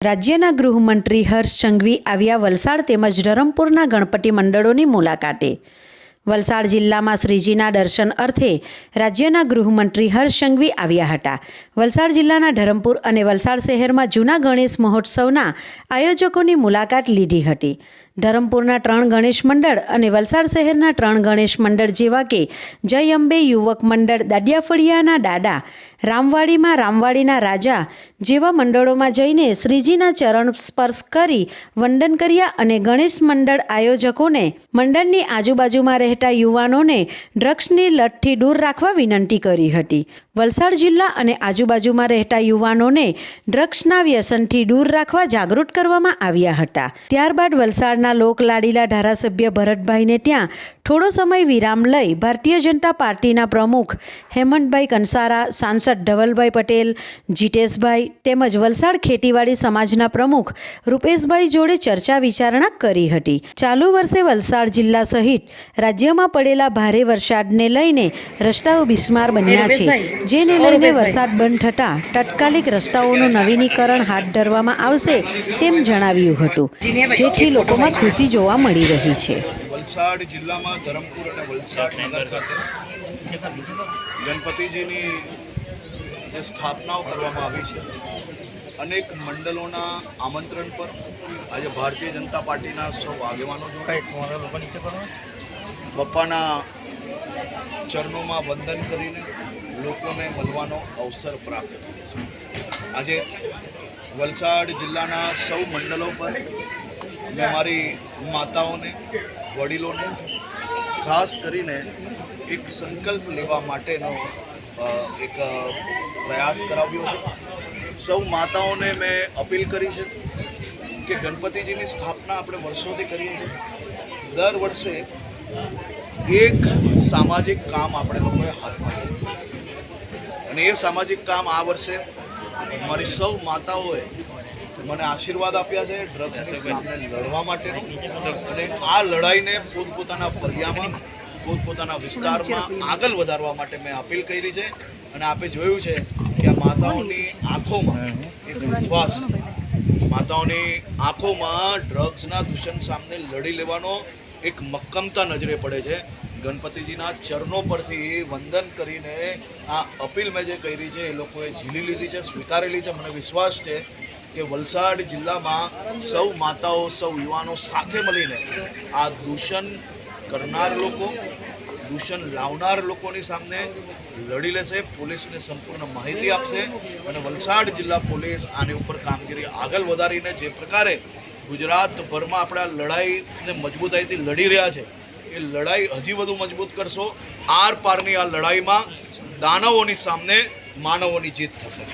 રાજ્યના ગૃહમંત્રી હર્ષ સંઘવી આવ્યા વલસાડ તેમજ ધરમપુરના ગણપતિ મંડળોની મુલાકાતે. વલસાડ જિલ્લામાં શ્રીજીના દર્શન અર્થે રાજ્યના ગૃહમંત્રી હર્ષ સંઘવી આવ્યા હતા. વલસાડ જિલ્લાના ધરમપુર અને વલસાડ શહેરમાં જૂના ગણેશ મહોત્સવના આયોજકોની મુલાકાત લીધી હતી. ધરમપુરના ત્રણ ગણેશ મંડળ અને વલસાડ શહેરના ત્રણ ગણેશ મંડળ જેવા કે જય અંબે યુવક મંડળ દાડિયાફળિયાના દાદા રામવાડીમાં રામવાડીના રાજા જેવા મંડળોમાં જઈને શ્રીજીના ચરણ સ્પર્શ કરી વંદન કર્યા અને ગણેશ મંડળ આયોજકોને મંડળની આજુબાજુમાં રહેતા યુવાનોને ડ્રગ્સની લટથી દૂર રાખવા વિનંતી કરી હતી. વલસાડ જિલ્લા અને આજુબાજુમાં રહેતા યુવાનોને ડ્રગ્સના વ્યસનથી દૂર રાખવા જાગૃત કરવામાં આવ્યા હતા. ત્યારબાદ વલસાડના લોકલાડીલા ધારાસભ્ય ભરતભાઈને ત્યાં થોડો સમય વિરામ લઈ ભારતીય જનતા પાર્ટીના પ્રમુખ હેમંતભાઈ કંસારા, સાંસદ ધવલભાઈ પટેલ જીતેશભાઈ તેમજ વલસાડ ખેતીવાડી સમાજના પ્રમુખ રૂપેશભાઈ જોડે ચર્ચા વિચારણા કરી હતી. ચાલુ વર્ષે વલસાડ જિલ્લા સહિત રાજ્યમાં પડેલા ભારે વરસાદને લઈને રસ્તાઓ બિસ્માર બન્યા છે જેને લઈને વરસાદ બંધ થતાં તાત્કાલિક રસ્તાઓનું નવીનીકરણ હાથ ધરવામાં આવશે તેમ જણાવ્યું હતું જેથી લોકોમાં ખુશી જોવા મળી રહી છે. વલસાડ જિલ્લામાં ધરમપુર અને વલસાડ નગર ખાતે ગણપતિજીની જે સ્થાપનાઓ કરવામાં આવી છે અનેક મંડળોના આમંત્રણ પર આજે ભારતીય જનતા પાર્ટીના સૌ આગેવાનો બપ્પાના ચરણોમાં વંદન કરીને લોકોને મળવાનો અવસર પ્રાપ્ત થયો. છે આજે વલસાડ જિલ્લાના સૌ મંડળો પર મેં મારી માતાઓને વડીલોને ખાસ કરીને એક સંકલ્પ લેવા માટેનો એક પ્રયાસ કરાવ્યો છે સૌ માતાઓને મેં અપીલ કરી છે કે ગણપતિજીની સ્થાપના આપણે વર્ષોથી કરીએ છીએ. દર વર્ષે એક સામાજિક કામ આપણે લોકોએ હાથમાં અને એ સામાજિક કામ આ વર્ષે મારી સૌ માતાઓએ મને આશીર્વાદ આપ્યા છે ડ્રગ્સની લડવા માટેનો. અને આ લડાઈને પોતપોતાના ફરિયામાં પોતપોતાના વિસ્તારમાં આગળ વધારવા માટે મેં અપીલ કરી છે અને આપે જોયું છે કે આ માતાઓની આંખોમાં એક વિશ્વાસ માતાઓની આંખોમાં ડ્રગ્સના દૂષણ સામે લડી લેવાનો એક મક્કમતા નજરે પડે છે. ગણપતિજીના ચરણો પરથી વંદન કરીને આ અપીલ મેં જે કરી છે એ લોકોએ ઝીલી લીધી છે સ્વીકારેલી છે. મને વિશ્વાસ છે કે વલસાડ જિલ્લામાં સૌ માતાઓ સૌ યુવાનો સાથે મળીને આ દૂષણ કરનાર લોકો, દૂષણ લાવનાર લોકોની સામે લડી લેશે, પોલીસને સંપૂર્ણ માહિતી આપશે અને વલસાડ જિલ્લા પોલીસ આની ઉપર કામગીરી આગળ વધારીને જે પ્રકારે ગુજરાતભરમાં આપણે લડાઈને મજબૂતાઈથી લડી રહ્યા છે, એ લડાઈ હજી વધુ મજબૂત કરશો. આર પારની આ લડાઈમાં દાનવોની સામે માનવોની જીત થશે.